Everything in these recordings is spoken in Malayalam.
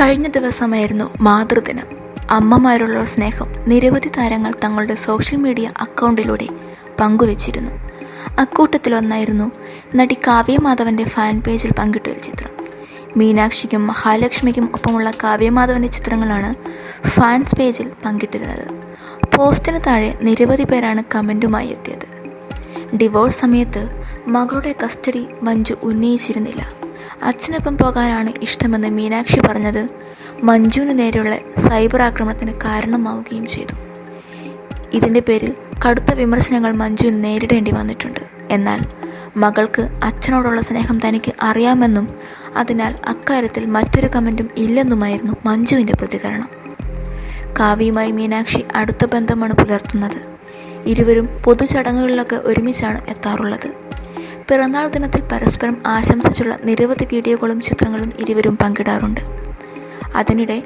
കഴിഞ്ഞ ദിവസമായിരുന്നു മാതൃദിനം. അമ്മമാരുള്ള സ്നേഹം നിരവധി താരങ്ങൾ തങ്ങളുടെ സോഷ്യൽ മീഡിയ അക്കൗണ്ടിലൂടെ പങ്കുവച്ചിരുന്നു. അക്കൂട്ടത്തിലൊന്നായിരുന്നു നടി കാവ്യമാധവന്റെ ഫാൻ പേജിൽ പങ്കിട്ട ഒരു ചിത്രം. മീനാക്ഷിക്കും മഹാലക്ഷ്മിക്കും ഒപ്പമുള്ള കാവ്യമാധവന്റെ ചിത്രങ്ങളാണ് ഫാൻസ് പേജിൽ പങ്കിട്ടിരുന്നത്. പോസ്റ്റിന് താഴെ നിരവധി പേരാണ് കമന്റുമായി എത്തിയത്. ഡിവോഴ്സ് സമയത്ത് മകളുടെ കസ്റ്റഡി മഞ്ജു ഉന്നയിച്ചിരുന്നില്ല. അച്ഛനൊപ്പം പോകാനാണ് ഇഷ്ടമെന്ന് മീനാക്ഷി പറഞ്ഞത്. മഞ്ജുവിന് നേരെയുള്ള സൈബർ ആക്രമണത്തിന് കാരണമാവുകയും ചെയ്തു. ഇതിന്റെ പേരിൽ കടുത്ത വിമർശനങ്ങൾ മഞ്ജുവിന് നേരിടേണ്ടി വന്നിട്ടുണ്ട്. എന്നാൽ മകൾക്ക് അച്ഛനോടുള്ള സ്നേഹം തനിക്ക് അറിയാമെന്നും അതിനാൽ അക്കാര്യത്തിൽ മറ്റൊരു കമന്റും ഇല്ലെന്നുമായിരുന്നു മഞ്ജുവിന്റെ പ്രതികരണം. കാവ്യയുമായി മീനാക്ഷി അടുത്ത ബന്ധമാണ് പുലർത്തുന്നത്. ഇരുവരും പൊതുചടങ്ങുകളിലൊക്കെ ഒരുമിച്ചാണ് എത്താറുള്ളത്. പിറന്നാൾ ദിനത്തിൽ പരസ്പരം ആശംസിച്ചുള്ള നിരവധി വീഡിയോകളും ചിത്രങ്ങളും ഇരുവരും പങ്കിടാറുണ്ട്. അതിനിടെ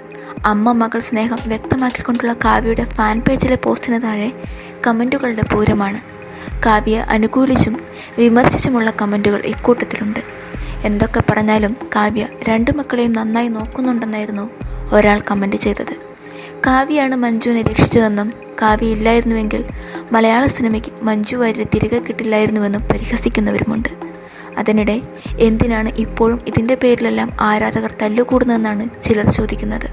അമ്മ മകൾ സ്നേഹം വ്യക്തമാക്കിക്കൊണ്ടുള്ള കാവ്യയുടെ ഫാൻ പേജിലെ പോസ്റ്റിന് താഴെ കമന്റുകളുടെ പൂരമാണ്. കാവ്യ അനുകൂലിച്ചും വിമർശിച്ചുമുള്ള കമന്റുകൾ ഇക്കൂട്ടത്തിലുണ്ട്. എന്തൊക്കെ പറഞ്ഞാലും കാവ്യ രണ്ടു മക്കളെയും നന്നായി നോക്കുന്നുണ്ടെന്നായിരുന്നു ഒരാൾ കമന്റ് ചെയ്തത്. കാവ്യയാണ് മഞ്ജുവിനെ രക്ഷിച്ചതെന്നും കാവ്യ ഇല്ലായിരുന്നുവെങ്കിൽ മലയാള സിനിമയ്ക്ക് മഞ്ജു വാര്യരെ തിരികെ കിട്ടില്ലായിരുന്നുവെന്നും പരിഹസിക്കുന്നവരുമുണ്ട്. അതിനിടെ എന്തിനാണ് ഇപ്പോഴും ഇതിന്റെ പേരിലെല്ലാം ആരാധകർ തല്ലുകൂടുന്നതെന്നാണ് ചിലർ ചോദിക്കുന്നത്.